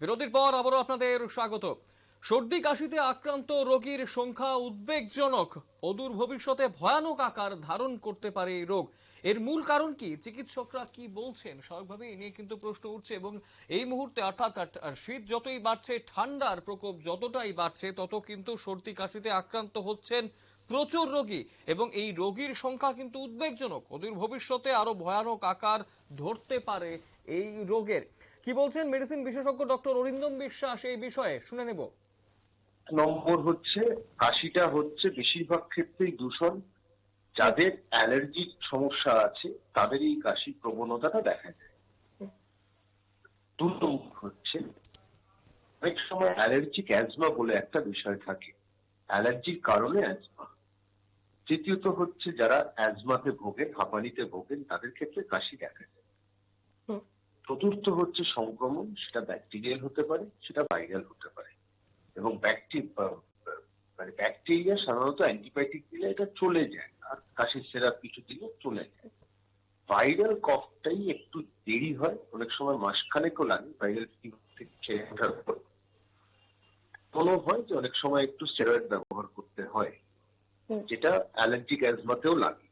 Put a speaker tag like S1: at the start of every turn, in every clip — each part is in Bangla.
S1: বিরতির পর আবারও আপনাদের স্বাগত। সর্দি কাশিতে আক্রান্ত রোগীর সংখ্যা উদ্বেগজনক। অদূর ভবিষ্যতে ভয়ানক আকার ধারণ করতে পারে এই রোগ। এর মূল কারণ কি? চিকিৎসকরা কি বলছেন? স্বাভাবিকভাবেই এ নিয়ে কিন্তু প্রশ্ন উঠছে এবং এই মুহূর্তে অর্থাৎ শীত যতই বাড়ছে, ঠান্ডার প্রকোপ যতটাই বাড়ছে, তত কিন্তু সর্দি কাশিতে আক্রান্ত হচ্ছেন প্রচুর রোগী এবং এই রোগীর সংখ্যা কিন্তু উদ্বেগজনক। অদূর ভবিষ্যতে আরও ভয়ানক আকার ধরতে পারে এই রোগের। কি বলছেন মেডিসিন বিশেষজ্ঞ ডক্টর অরিন্দম বিশ্বাস এই বিষয়ে? শুনে নেব।
S2: নম্বর হচ্ছে, কাশিটা হচ্ছে বেশিরভাগ ক্ষেত্রেই দূষণ। যাদের অ্যালার্জির সমস্যা আছে, তাদের এই কাশি প্রবণতাটা দেখা যায়। দু হচ্ছে, অনেক সময় অ্যালার্জিক অ্যাজমা বলে একটা বিষয় থাকে। অ্যালার্জির কারণে অ্যাজমা। তৃতীয়ত হচ্ছে, যারা অ্যাজমাতে ভোগেন, হাঁপানিতে ভোগেন, তাদের ক্ষেত্রে কাশি দেখা যায়। চতুর্থ হচ্ছে সংক্রমণ সেটা ব্যাকটেরিয়াল হতে পারে সেটা ভাইরাল হতে পারে। এবং মানে ব্যাকটেরিয়া সাধারণত অ্যান্টিবায়োটিক দিলে এটা চলে যায় আর কাশির সিরাপ কিছু দিলে চলে যায়। ভাইরাল কফটাই একটু দেরি হয় অনেক সময় মাসখানেকও লাগে ভাইরাল থেকে ওঠার পর। কোনো হয় যে অনেক সময় একটু স্টেরয়েড ব্যবহার করতে হয় যেটা অ্যালার্জিক অ্যাজমাতেও লাগে।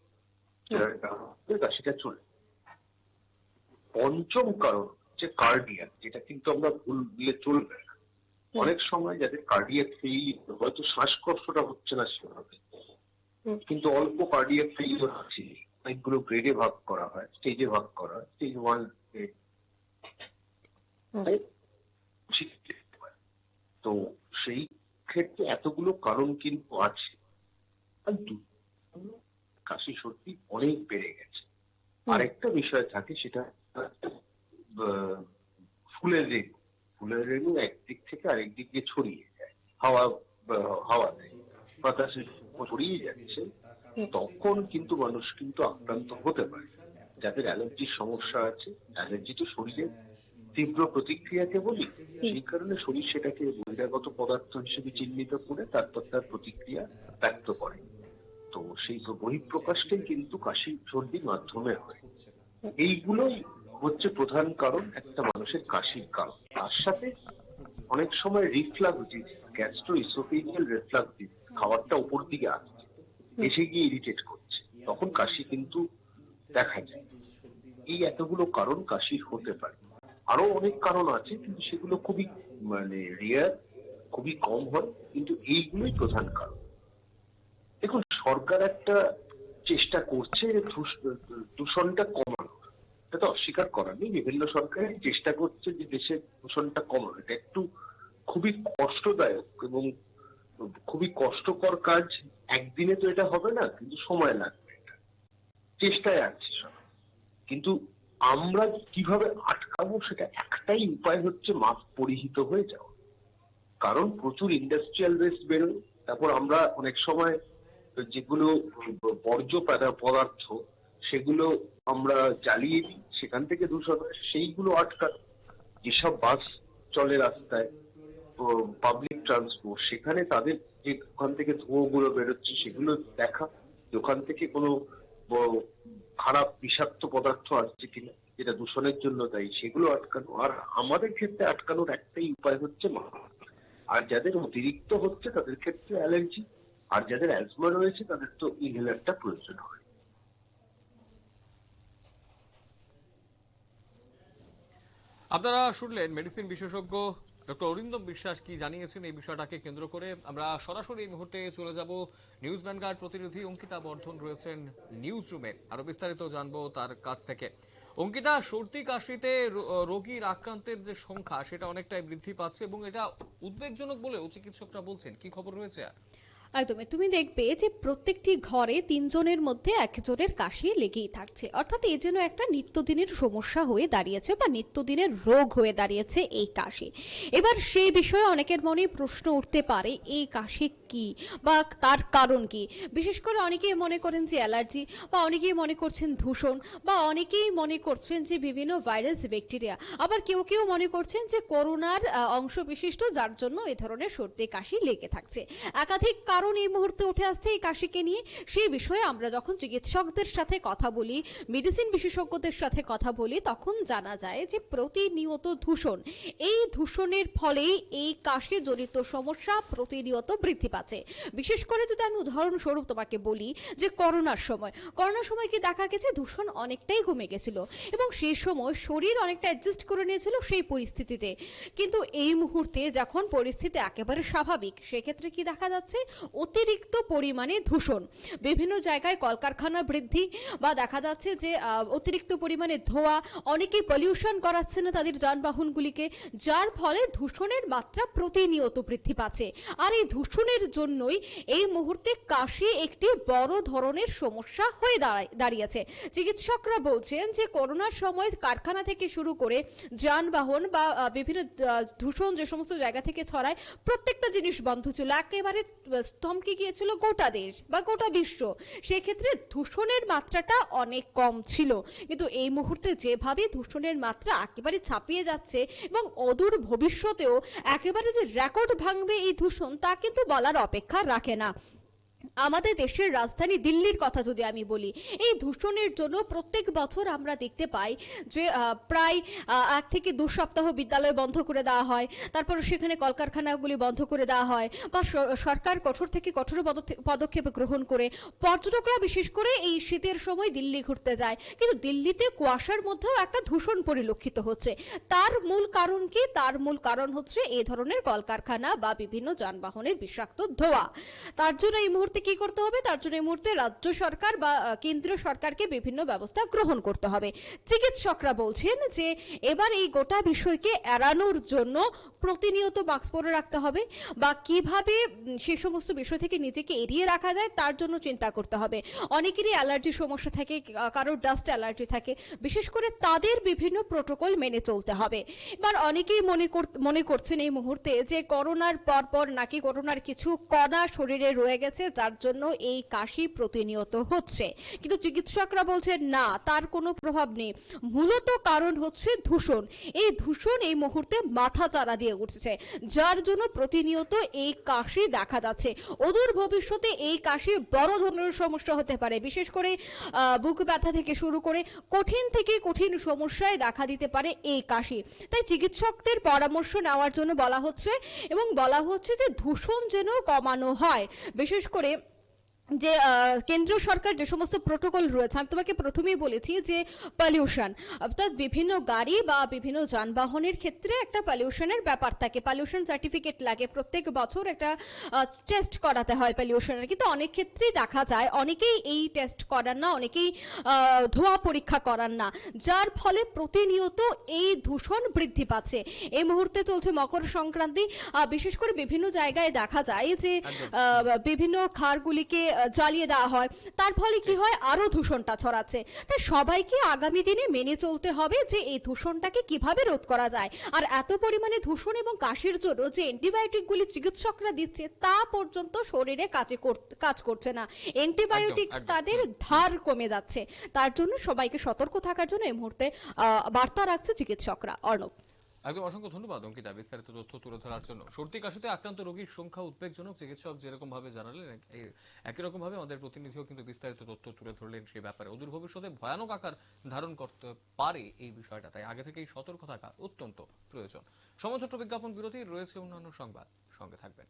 S2: স্টেরয়েড ব্যবহার করে কাশিটা চলে যায়। পঞ্চম কারণ হচ্ছে কার্ডিয়াক যেটা কিন্তু আমরা ভুল চলবে না। অনেক সময় যাদের কার্ডিয়াক ফেইলিওর হয়তো শ্বাসকষ্টটা হচ্ছে না সেভাবে। কিন্তু অল্প কার্ডিয়াক ফেইলিওর আছে অনেকগুলো গ্রেডে ভাগ করা হয় স্টেজে ভাগ করা হয় স্টেজ ওয়ান। তো সেই ক্ষেত্রে এতগুলো কারণ কিন্তু আছে। আর কাশি সত্যি অনেক বেড়ে গেছে। আরেকটা বিষয় থাকে সেটা ফুলের রেণু। ফুলের রেণু একদিক থেকে আরেক দিক দিয়ে ছড়িয়ে যায়। হাওয়া আহ, হাওয়াতে বাতাসে ছড়িয়ে যাচ্ছে। তখন কিন্তু মানুষ কিন্তু আক্রান্ত হতে পারে। যাদের অ্যালার্জির সমস্যা আছে অ্যালার্জি তো শরীরে তীব্র প্রতিক্রিয়াকে বলি। সেই কারণে শরীর সেটাকে বহিরাগত পদার্থ হিসেবে চিহ্নিত করে তারপর তার প্রতিক্রিয়া ব্যক্ত করে। সেই বহিঃপ্রকাশটাই কিন্তু কাশি সর্দির মাধ্যমে হয়। এইগুলোই হচ্ছে প্রধান কারণ একটা মানুষের কাশির কারণ তার সাথে অনেক সময় reflux disease gastro oesophageal reflux disease খাবারটা উপর দিকে আসছে, এসে গিয়ে ইরিটেট করছে। তখন কাশি কিন্তু দেখা যায়। এই এতগুলো কারণ কাশির হতে পারে। আরও অনেক কারণ আছে, কিন্তু সেগুলো খুবই মানে রেয়ার খুবই কম হয়, কিন্তু এইগুলোই প্রধান কারণ। সরকার একটা চেষ্টা করছে ধূস- দূষণটা কমানোর। এটা তো অস্বীকার করার নেই। বিভিন্ন সরকারই চেষ্টা করছে যে দেশের দূষণটা কমানো এটা একটু খুবই কষ্টদায়ক এবং খুবই কষ্টকর কাজ। একদিনে তো এটা হবে না, কিন্তু সময় লাগবে এটা। চেষ্টায় আছে কিন্তু আমরা কীভাবে আটকাবো সেটা একটাই উপায় হচ্ছে মাস্ক পরিহিত হয়ে যাওয়া। কারণ প্রচুর ইন্ডাস্ট্রিয়াল ওয়েস্ট বেরোয়। তারপর আমরা অনেক সময় যেগুলো বর্জ্য পদার্থ, সেগুলো আমরা জ্বালিয়ে দিই সেখান থেকে দূষণ হয়, সেইগুলো আটকা যেসব বাস চলে রাস্তায় পাবলিক ট্রান্সপোর্ট সেখানে তাদের যে ওখান থেকে ধোঁয়াগুলো বেরোচ্ছে, সেগুলো দেখা ওখান থেকে কোনো খারাপ বিষাক্ত পদার্থ আসছে কিনা, যেটা দূষণের জন্য দায়ী, সেগুলো আটকানো। আর আমাদের ক্ষেত্রে আটকানোর একটাই উপায় হচ্ছে মাস্ক। আর যাদের অতিরিক্ত হচ্ছে, তাদের ক্ষেত্রে অ্যালার্জি। আর যাদের অ্যাজমা রয়েছে, তাদের তো ইনহেলারটা প্রয়োজন হয়।
S1: আপনারা শুনলেন মেডিসিন বিশেষজ্ঞ ডক্টর অরিন্দম বিশ্বাস কি জানিয়েছেন এই বিষয়টাকে কেন্দ্র করে। আমরা সরাসরি এই মুহূর্তে চলে যাব। নিউজ ভ্যানগার্ড প্রতিনিধি অঙ্কিতা বর্ধন রয়েছেন নিউজ রুমে আরও বিস্তারিত জানব তার কাছ থেকে। অঙ্কিতা, সর্দি, কাশিতে রোগীর আক্রান্তের যে সংখ্যা, সেটা অনেকটাই বৃদ্ধি পাচ্ছে এবং এটা উদ্বেগজনক বলেও চিকিৎসকরা বলছেন। কি খবর রয়েছে আর?
S3: একদমই তুমি দেখবে যে প্রত্যেকটি ঘরে তিনজনের মধ্যে একজনের কাশি লেগেই থাকছে। অর্থাৎ এ যেন একটা নিত্যদিনের সমস্যা হয়ে দাঁড়িয়েছে বা নিত্যদিনের রোগ হয়ে দাঁড়িয়েছে এই কাশি। এবার সেই বিষয়ে অনেকের মনে প্রশ্ন উঠতে পারে, এই কাশি কি বা তার কারণ কি? বিশেষ করে অনেকেই মনে করেন যে অ্যালার্জি বা অনেকেই মনে করছেন দূষণ বা অনেকেই মনে করছেন যে বিভিন্ন ভাইরাস, ব্যাকটেরিয়া। আবার কেউ কেউ মনে করছেন যে করোনার অংশ বিশিষ্ট যার জন্য এ ধরনের সর্দি কাশি লেগে থাকছে। একাধিক কারণ কারণ এই মুহূর্তে উঠে আসছে এই কাশিকে নিয়ে। সেই বিষয়ে আমরা যখন চিকিৎসকদের সাথে কথা বলি মেডিসিন বিশেষজ্ঞদের সাথে কথা বলি, তখন জানা যায় যে প্রতিনিয়ত দূষণ এই দূষণের ফলেই এই কাশি জনিত সমস্যা প্রতিনিয়ত বৃদ্ধি পাচ্ছে। বিশেষ করে যদি আমি উদাহরণস্বরূপ তোমাকে বলি যে করোনার সময়। করোনার সময় কি দেখা গেছে? দূষণ অনেকটাই কমে গেছিল এবং সেই সময় শরীর অনেকটা অ্যাডজাস্ট করে নিয়েছিল সেই পরিস্থিতিতে। কিন্তু এই মুহূর্তে যখন পরিস্থিতি একেবারে স্বাভাবিক, সেক্ষেত্রে কি দেখা যাচ্ছে? অতিরিক্ত পরিমাণে দূষণ বিভিন্ন জায়গায় কলকারখানা বৃদ্ধি বা দেখা যাচ্ছে যে অতিরিক্ত পরিমাণে ধোঁয়া, অনেকেই পলিউশন করাচ্ছে না তাদের যানবাহনগুলিকে, যার ফলে দূষণের মাত্রা প্রতিনিয়ত বৃদ্ধি পাচ্ছে। আর এই দূষণের জন্যই এই মুহূর্তে কাশি একটি বড় ধরনের সমস্যা হয়ে দাঁড়ায়, দাঁড়িয়েছে। চিকিৎসকরা বলছেন যে, করোনার সময় কারখানা থেকে শুরু করে যানবাহন বা বিভিন্ন দূষণ যে সমস্ত জায়গা থেকে ছড়ায়, প্রত্যেকটা জিনিস বন্ধ ছিল। একেবারে স্তম্ভকে গিয়েছিল গোটা দেশ বা গোটা বিশ্ব। সেক্ষেত্রে দূষণের মাত্রাটা অনেক কম ছিল। কিন্তু এই মুহূর্তে যেভাবে দূষণের মাত্রা একেবারে ছাপিয়ে যাচ্ছে এবং অদূর ভবিষ্যতেও একেবারে যে রেকর্ড ভাঙবে এই দূষণ তা কিন্তু বলার অপেক্ষা রাখে না। আমাদের দেশের রাজধানী দিল্লির কথা যদি আমি বলি, এই দূষণের জন্য প্রত্যেক বছর আমরা দেখতে পাই যে প্রায় এক থেকে দু সপ্তাহ বিদ্যালয় বন্ধ করে দেওয়া হয়, তারপর সেখানে কলকারখানাগুলি বন্ধ করে দেওয়া হয় বা সরকার কঠোর থেকে কঠোর পদক্ষেপ গ্রহণ করে পর্যটকরা বিশেষ করে এই শীতের সময় দিল্লি ঘুরতে যায়। কিন্তু দিল্লিতে কুয়াশার মধ্যেও একটা দূষণ পরিলক্ষিত হচ্ছে। তার মূল কারণ কি? তার মূল কারণ হচ্ছে এই ধরনের কলকারখানা বা বিভিন্ন যানবাহনের বিষাক্ত ধোঁয়া। তার জন্য এই মুহূর্তে কি করতে হবে? তার জন্য এই মুহূর্তে রাজ্য সরকার বা কেন্দ্রীয় সরকারকে বিভিন্ন ব্যবস্থা গ্রহণ করতে হবে। চিকিৎসকরা বলছেন যে, এবার এই গোটা বিষয়কে এড়ানোর জন্য প্রতিনিয়ত মাস্ক পরে রাখতে হবে বা কীভাবে সে সমস্ত বিষয় থেকে নিজেকে এড়িয়ে রাখা যায় তার জন্য চিন্তা করতে হবে। অনেকেরই অ্যালার্জি সমস্যা থাকে কারোর ডাস্ট অ্যালার্জি থাকে। বিশেষ করে তাদের বিভিন্ন প্রোটোকল মেনে চলতে হবে। এবার অনেকেই মনে মনে করছেন এই মুহূর্তে যে, করোনার পর পর নাকি করোনার কিছু কণা শরীরে রয়ে গেছে যার জন্য এই কাশি প্রতিনিয়ত হচ্ছে। কিন্তু চিকিৎসকরা বলছেন, না, তার কোনো প্রভাব নেই। মূলত কারণ হচ্ছে দূষণ এই দূষণ এই মুহূর্তে মাথা চারা দিয়ে উঠছে, যার জন্য প্রতিনিয়ত এই কাশি দেখা যাচ্ছে। অদূর ভবিষ্যতে এই কাশি বড় ধরনের সমস্যা হতে পারে। বিশেষ করে বুক ব্যথা থেকে শুরু করে কঠিন থেকে কঠিন সমস্যায় দেখা দিতে পারে এই কাশি। তাই চিকিৎসকদের পরামর্শ নেওয়ার জন্য বলা হচ্ছে এবং বলা হচ্ছে যে দূষণ যেন কমানো হয়। বিশেষ করে যে কেন্দ্রীয় সরকার যে সমস্ত প্রোটোকল রয়েছে আমি তোমাকে প্রথমেই বলেছি যে পলিউশন অর্থাৎ বিভিন্ন গাড়ি বা বিভিন্ন যানবাহনের ক্ষেত্রে একটা পলিউশনের ব্যাপার থাকে। পলিউশন সার্টিফিকেট লাগে প্রত্যেক বছর একটা টেস্ট করাতে হয় পলিউশনের কিন্তু অনেক ক্ষেত্রেই দেখা যায় অনেকেই এই টেস্ট করান না অনেকেই ধোঁয়া পরীক্ষা করান না। যার ফলে প্রতিনিয়ত এই দূষণ বৃদ্ধি পাচ্ছে। এই মুহূর্তে চলছে মকর সংক্রান্তি বিশেষ করে বিভিন্ন জায়গায় দেখা যায় যে বিভিন্ন খারগুলিকে জ্বালিয়ে দেওয়া হয়। তার ফলে কি হয়? আরও দূষণটা ছড়াচ্ছে। তাই সবাইকে আগামী দিনে মেনে চলতে হবে যে এই দূষণটাকে কীভাবে রোধ করা যায়। আর এত পরিমাণে দূষণ এবং কাশির জন্য যে অ্যান্টিবায়োটিক গুলি চিকিৎসকরা দিচ্ছে তা পর্যন্ত শরীরে কাজে কাজ করছে না। অ্যান্টিবায়োটিক। তাদের ধার কমে যাচ্ছে। তার জন্য সবাইকে সতর্ক থাকার জন্য এই মুহূর্তে আহ, বার্তা রাখছে চিকিৎসকরা। অর্ণব।
S1: একদম অসংখ্য ধন্যবাদ, অঙ্কিতা। বিস্তারিত তথ্য তুলে ধরার জন্য। সর্দি কাশিতে আক্রান্ত রোগীর সংখ্যা উদ্বেগজনক। চিকিৎসক যেরকম ভাবে জানালেন একই রকম ভাবে আমাদের প্রতিনিধিও কিন্তু বিস্তারিত তথ্য তুলে ধরলেন সেই ব্যাপারে। অদূর ভবিষ্যতে ভয়ানক আকার ধারণ করতে পারে এই বিষয়টা, তাই আগে থেকেই সতর্ক থাকা অত্যন্ত প্রয়োজন। সমঝত্র বিজ্ঞাপন বিরতি রয়েছে অন্যান্য সংবাদ। সঙ্গে থাকবেন।